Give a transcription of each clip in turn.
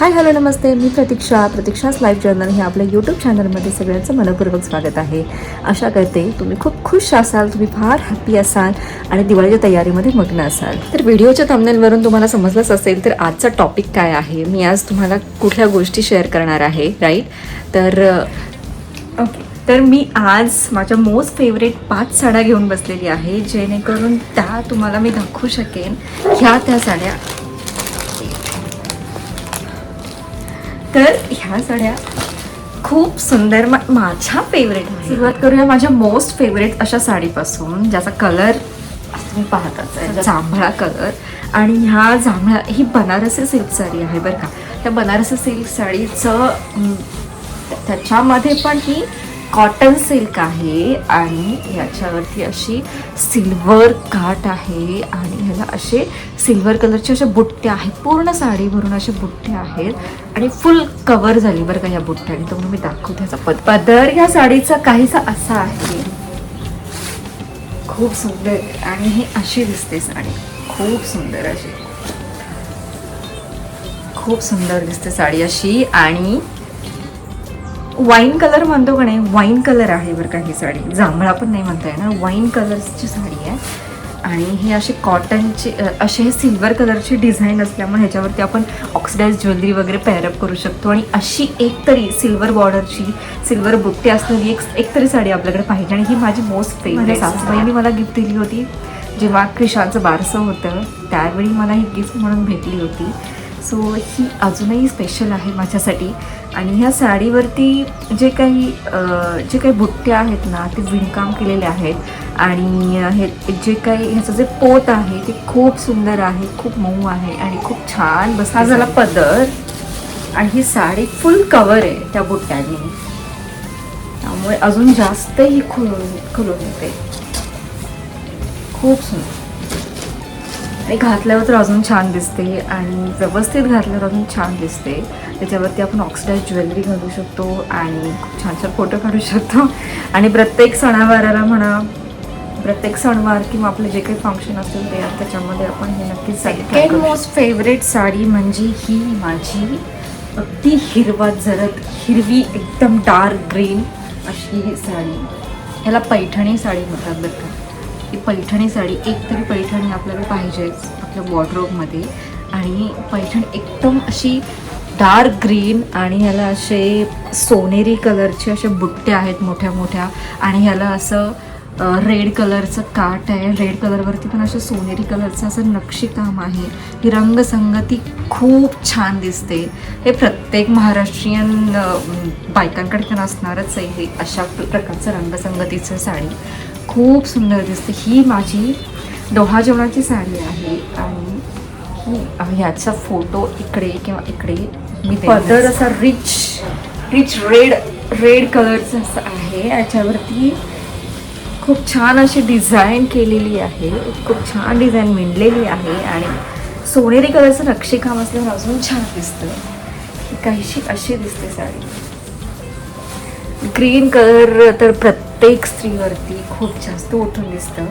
हाय hello नमस्ते. मी प्रतीक्षा. प्रतीक्षाच लाईव्ह जर्नल हे आपल्या यूट्यूब चॅनलमध्ये सगळ्यांचं मनपूर्वक स्वागत आहे. आशा करते तुम्ही खूप खुश असाल तुम्ही फार हॅपी असाल आणि दिवाळीच्या तयारीमध्ये मग्न असाल. तर व्हिडिओच्या थंबनेलवरून तुम्हाला समजलंच असेल तर आजचा टॉपिक काय आहे? मी आज तुम्हाला कुठल्या गोष्टी शेअर करणार आहे राईट तर ओके तर मी आज माझ्या मोस्ट फेवरेट पाच साड्या घेऊन बसलेली आहे जेणेकरून त्या तुम्हाला मी दाखवू शकेन. ह्या त्या साड्या तर ह्या साड्या खूप सुंदर माझ्या फेवरेट सुरुवात करूया माझ्या मोस्ट फेवरेट अशा साडीपासून ज्याचा कलर तुम्ही पाहताच आहे. जांभळा कलर आणि ह्या जांभळा ही बनारसी सिल्क साडी आहे बरं का. त्या बनारसी सिल्क साडीचं त्याच्यामध्ये पण ही कॉटन सिल्क आहे आणि ह्याच्यावरती अशी सिल्वर काट आहे आणि ह्याला असे सिल्वर कलरचे अशा बुट्ट्या आहेत. पूर्ण साडी भरून असे बुट्टे आहेत आणि फुल कवर झाली बरं का ह्या बुट्ट्याने. तर म्हणून मी दाखवते ह्याचा पद पदर. ह्या साडीचा काहीसा असा आहे. खूप सुंदर. आणि ही अशी दिसते साडी. खूप सुंदर अशी. खूप सुंदर दिसते साडी अशी. आणि वाईन कलर म्हणतो का नाही? वाईन कलर आहे बरं का ही साडी. जांभळा पण नाही म्हणता येणार. वाईन कलरची साडी आहे. आणि ही अशी कॉटनची असे हे सिल्वर कलरची डिझाईन असल्यामुळे ह्याच्यावरती आपण ऑक्सिडाईज ज्वेलरी वगैरे पेअरअप करू शकतो. आणि अशी एक तरी सिल्वर बॉर्डरची सिल्वर बुट्टे असलेली एक एक तरी साडी आपल्याकडे पाहिजे. आणि ही माझी मोस्ट फेवरेट सासूबाईंनी मला गिफ्ट दिली होती. जेव्हा क्रिशाचं बारसं होतं त्यावेळी मला ही गिफ्ट म्हणून भेटली होती. सो ही अजूनही स्पेशल आहे माझ्यासाठी. आणि ह्या साडीवरती जे काही जे काही बुट्टे आहेत ना ते विणकाम केलेले आहेत. आणि हे जे काही ह्याचं जे पोत आहे ते खूप सुंदर आहे खूप मऊ आहे आणि खूप छान बस हा झाला पदर. आणि ही साडी फुल कवर आहे त्या बुट्ट्याने. त्यामुळे अजून जास्त ही खुलून खुलून येते. खूप सुंदर. आणि घातल्यावर तर अजून छान दिसते आणि व्यवस्थित घातल्यावर अजून छान दिसते. त्याच्यावरती आपण ऑक्सिडाईज ज्वेलरी घालू शकतो आणि खूप छान छान फोटो काढू शकतो. आणि प्रत्येक सणावाराला म्हणा प्रत्येक सणवार किंवा आपलं जे काही फंक्शन असेल ते त्याच्यामध्ये आपण हे नक्कीच सेकंड मोस्ट फेवरेट साडी म्हणजे ही माझी अगदी हिरवा जरद हिरवी एकदम डार्क ग्रीन अशी ही साडी. ह्याला पैठणी साडी म्हणतात बरं का. ही पैठणी साडी एक तरी पैठणी आपल्याला पाहिजेच आपल्या वॉर्ड्रोबमध्ये आणि पैठणी एकदम अशी डार्क ग्रीन आणि ह्याला असे सोनेरी कलरचे असे बुट्टे आहेत मोठ्या मोठ्या. आणि ह्याला असं रेड कलरचं काट आहे. रेड कलरवरती पण असं सोनेरी कलरचं असं नक्षीकाम आहे. ही रंगसंगती खूप छान दिसते. हे प्रत्येक महाराष्ट्रीयन बायकांकडे तर असणारच आहे हे अशा प्रकारचं रंगसंगतीचं साडी. खूप सुंदर दिसते. ही माझी डोहा जेवणाची साडी आहे. आणि ही ह्याचा फोटो इकडे किंवा इकडे मी पदर असा रिच रिच रेड रेड कलरचं असं आहे. याच्यावरती खूप छान अशी डिझाईन केलेली आहे. खूप छान डिझाईन विणलेली आहे. आणि सोनेरी कलरचं नक्षीकाम असल्यावर अजून छान दिसतं. काहीशी अशी दिसते साडी. ग्रीन कलर तर प्रत्येक स्त्रीवरती खूप जास्त उठून दिसतं.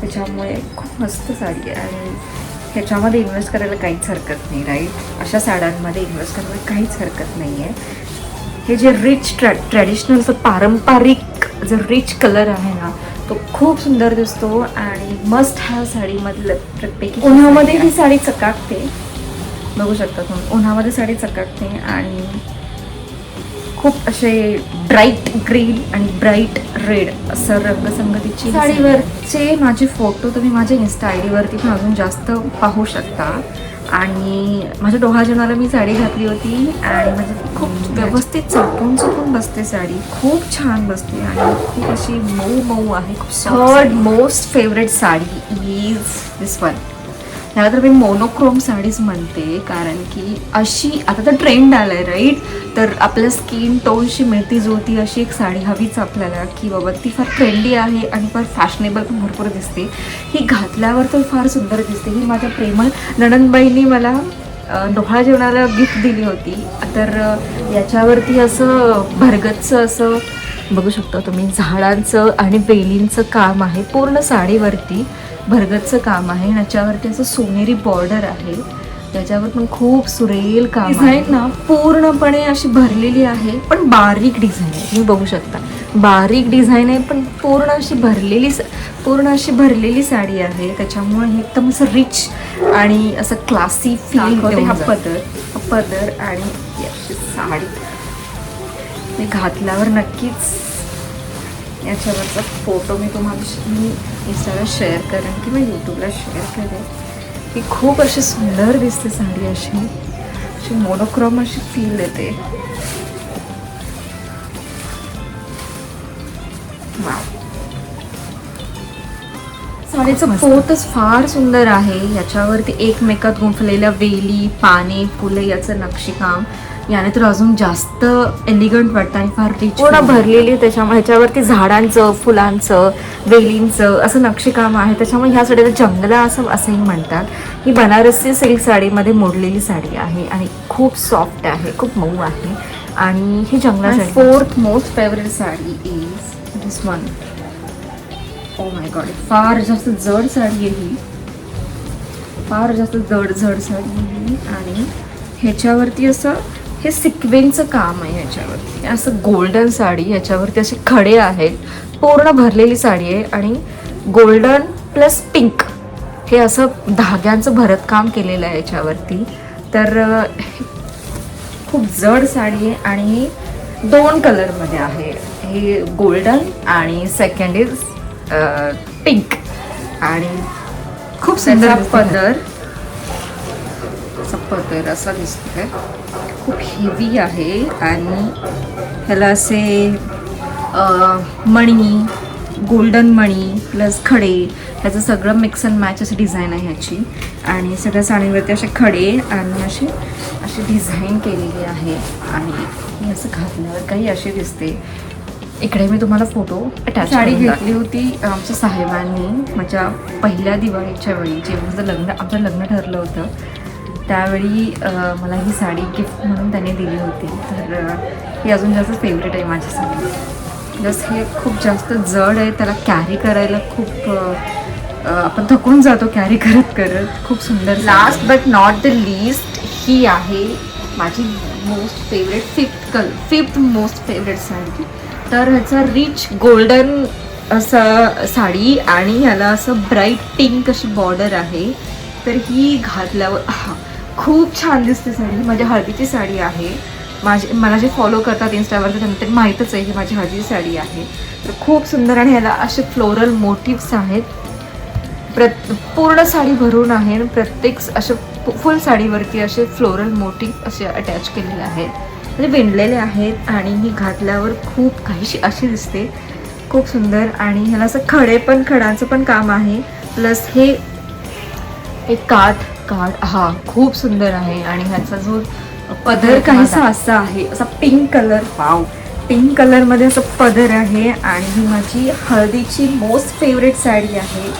त्याच्यामुळे खूप मस्त साडी आहे. आणि ह्याच्यामध्ये इन्व्हेस्ट करायला काहीच हरकत नाही राईट अशा साड्यांमध्ये इन्व्हेस्ट करायला काहीच हरकत नाही आहे हे जे रिच ट्रॅ ट्रॅडिशनल पारंपरिक जो रिच कलर आहे ना तो खूप सुंदर दिसतो आणि मस्ट हॅव साडीमधलं प्रत्येकी उन्हामध्ये ही साडी चकाकते. बघू शकता तुम्ही उन्हामध्ये साडी चकाकते आणि खूप असे ब्राईट ग्रीन आणि ब्राईट रेड असं रंगसंगतीची साडीवरचे माझे फोटो तुम्ही माझ्या इन्स्टा आय डीवरती पण अजून जास्त पाहू शकता. आणि माझ्या डोहा जेवणाला मी साडी घातली होती आणि म्हणजे खूप व्यवस्थित चौकून चुकून बसते साडी. खूप छान बसते आणि खूप अशी मऊ मऊ आहे. खूप third most favourite sari is this one ह्याला तर मी मोनोक्रोम साडीज म्हणते कारण की अशी आता तर ट्रेंड आलाय राईट तर आपल्या स्किन टोनशी मिळती जुळती अशी एक साडी हवीच आपल्याला की बाबा ती फार ट्रेंडी आहे आणि फार फॅशनेबल पण भरपूर दिसते. ही घातल्यावर तर फार सुंदर दिसते. ही माझ्या प्रेमळ नणंदबाईंनी मला डोहळा डोहाळा जेवणाला गिफ्ट दिली होती. तर याच्यावरती असं भरगतचं असं बघू शकता तुम्ही झाडांचं आणि बेलींचं काम आहे पूर्ण साडीवरती. भरगतचं काम आहे आणि याच्यावरती असं सोनेरी बॉर्डर आहे. त्याच्यावर पण खूप सुरेल काम डिझाईन ना पूर्णपणे अशी भरलेली आहे पण बारीक डिझाईन आहे. तुम्ही बघू शकता. बारीक डिझाईन आहे पण पूर्ण अशी भरलेली पूर्ण अशी भरलेली साडी आहे. त्याच्यामुळे हे एकदम असं रिच आणि असं क्लासी फील हा पदर. पदर आणि अशी साडी. घातल्यावर नक्कीच याच्यावरचा फोटो मी तुम्हाला मी इंस्टाला शेअर करेन किंवा यूट्यूबला शेअर करेन. ही खूप अशी सुंदर दिसते साडी अशी. अशी मोनोक्रोम अशी फील देते वाव साडीचं पोतच फार सुंदर आहे. याच्यावरती एकमेकात गुंफलेल्या वेली पाने फुले याचं नक्षीकाम. याने तर अजून जास्त एलिगंट वाटतं आणि फार रिच पूर्ण भरलेली त्याच्यामुळे ह्याच्यावरती झाडांचं फुलांचं वेलींचं असं नक्षीकाम आहे. त्याच्यामुळे ह्या साडीला जंगला असं असंही म्हणतात. ही बनारसी सिल्क साडीमध्ये मोडलेली साडी आहे आणि खूप सॉफ्ट आहे खूप मऊ आहे. आणि ही जंगला fourth most favourite sari is this one oh my god फार जास्त जड साडी आहे ही. फार जास्त जड जड साडी आहे आणि ह्याच्यावरती असं हे सिक्वेन्सचं काम आहे ह्याच्यावरती असं गोल्डन साडी ह्याच्यावरती असे खडे आहेत. पूर्ण भरलेली साडी आहे आणि गोल्डन प्लस पिंक हे असं धाग्यांचं भरतकाम केलेलं आहे याच्यावरती तर खूप जड साडी आहे आणि दोन कलरमध्ये आहे. हे गोल्डन आणि सेकंड इज पिंक आणि खूप सुंदर पदर असा पदर असा दिसतोय. खूप हेवी आहे आणि ह्याला असे मणी गोल्डन मणी प्लस खडे ह्याचं सगळं मिक्स अँड मॅच अशी डिझाईन आहे ह्याची. आणि सगळ्या साडीवरती असे खडे आणि अशी अशी डिझाईन केलेली आहे. आणि असं घातल्यावर काही अशी दिसते. इकडे मी तुम्हाला फोटो अटॅच साडी घेतली होती आमच्या साहेबांनी माझ्या पहिल्या दिवाळीच्या वेळी जेव्हा माझं लग्न आमचं लग्न ठरलं होतं त्यावेळी मला ही साडी गिफ्ट म्हणून त्याने दिली होती. तर ही अजून जास्त फेवरेट आहे माझी साडी जसं हे खूप जास्त जड आहे त्याला कॅरी करायला खूप आपण थकून जातो कॅरी करत करत. खूप सुंदर last but not the list ही आहे माझी मोस्ट फेवरेट फिफ्थ कल फिफ्थ मोस्ट फेवरेट साडी. तर ह्याचा रिच गोल्डन असं साडी आणि ह्याला असं ब्राईट पिंक अशी बॉर्डर आहे. तर ही घातल्यावर हां खूप छान दिसते साडी. ही माझ्या हळदीची साडी आहे. माझे मला जे फॉलो करतात इंस्टावर त्यांना ते माहीतच आहे ही माझी हळदीची साडी आहे. तर खूप सुंदर आणि ह्याला असे फ्लोरल मोटिव्स आहेत. प्रत पूर्ण साडी भरून आहे प्रत्येक असे फुल साडीवरती असे फ्लोरल मोटिव्ह असे अटॅच केलेले आहेत. म्हणजे विणलेले आहेत आणि ही घातल्यावर खूप काहीशी अशी दिसते. खूप सुंदर आणि ह्याला असं खडे पण खडांचं पण काम आहे. प्लस हे एक काठ काठ हा खूप सुंदर आहे आणि ह्याचा जो पदर काहीसा असा आहे असा पिंक कलर वाव पिंक कलरमध्ये असं पदर आहे आणि ही माझी हळदीची मोस्ट फेवरेट साडी आहे.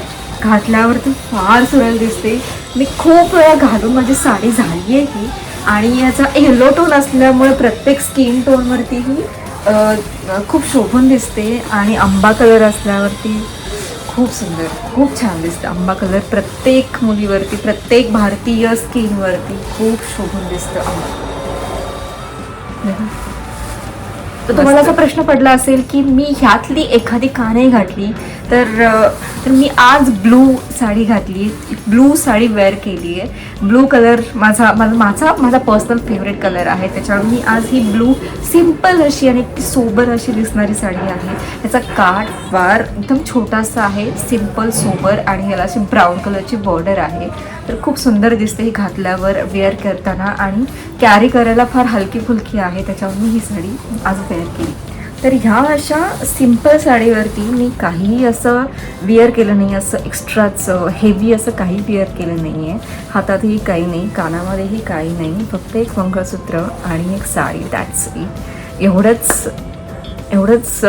घातल्यावर ती फार सुरेल दिसते. मी खूप वेळा घालून माझी साडी झाली आहे ही आणि याचा येलो टोन असल्यामुळे प्रत्येक स्किन टोनवरतीही अ, खूप शोभून दिसते आणि आंबा कलर असल्यावरती खूप सुंदर खूप छान दिसतं. आंबा कलर प्रत्येक मुलीवरती प्रत्येक भारतीय स्किनवरती खूप शोभून दिसतं आंबा. तर तुम्हाला असा प्रश्न पडला असेल की मी ह्यातली एखादी का नाही घातली तर तर मी आज ब्लू साडी घातली आहे ब्लू साडी वेअर केली आहे ब्लू कलर माझा माझा माझा माझा पर्सनल फेवरेट कलर आहे. त्याच्यावर मी आज ही ब्लू सिंपल अशी आणि सोबर अशी दिसणारी साडी आहे. त्याचा काठ फार एकदम छोटासा आहे सिंपल सोबर आणि ह्याला अशी ब्राऊन कलरची बॉर्डर आहे. तर खूप सुंदर दिसते ही घातल्यावर वेअर करताना आणि कॅरी करायला फार हलकी फुलकी आहे. त्याच्यावर मी ही साडी आज वेअर केली तर ह्या अशा सिंपल साडीवरती मी काहीही असं विअर केलं नाही असं एक्स्ट्राच हेवी असं काही विअर केलं नाही आहे हातातही काही नाही कानामध्येही काही नाही. फक्त एक मंगळसूत्र आणि एक साडी दॅट्स इट एवढंच एवढंच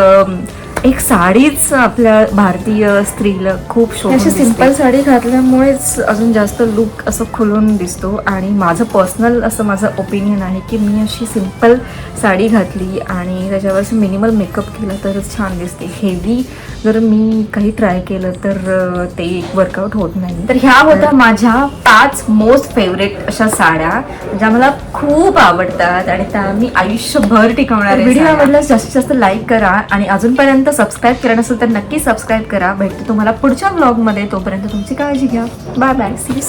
एक साडीच आपल्या भारतीय स्त्रीला खूप शोभून अशी सिंपल साडी घातल्यामुळेच अजून जास्त लुक असं खुलून दिसतो. आणि माझं पर्सनल असं माझं ओपिनियन आहे की मी अशी सिंपल साडी घातली आणि त्याच्यावर असं मिनिमल मेकअप केला तरच छान दिसते. हेवी जर मी काही ट्राय केलं तर ते वर्कआउट होत नाही. तर ह्या होत्या माझ्या पाच मोस्ट फेवरेट अशा साड्या ज्या मला खूप आवडतात. आणि त्या मी आयुष्यभर टिकवणार व्हिडिओ आवडल्यास जास्तीत जास्त लाईक करा आणि अजूनपर्यंत सबस्क्राईब केलं नसेल तर नक्की सबस्क्राईब करा. भेटते तुम्हाला पुढच्या ब्लॉगमध्ये तोपर्यंत तुमची काळजी घ्या. Bye bye C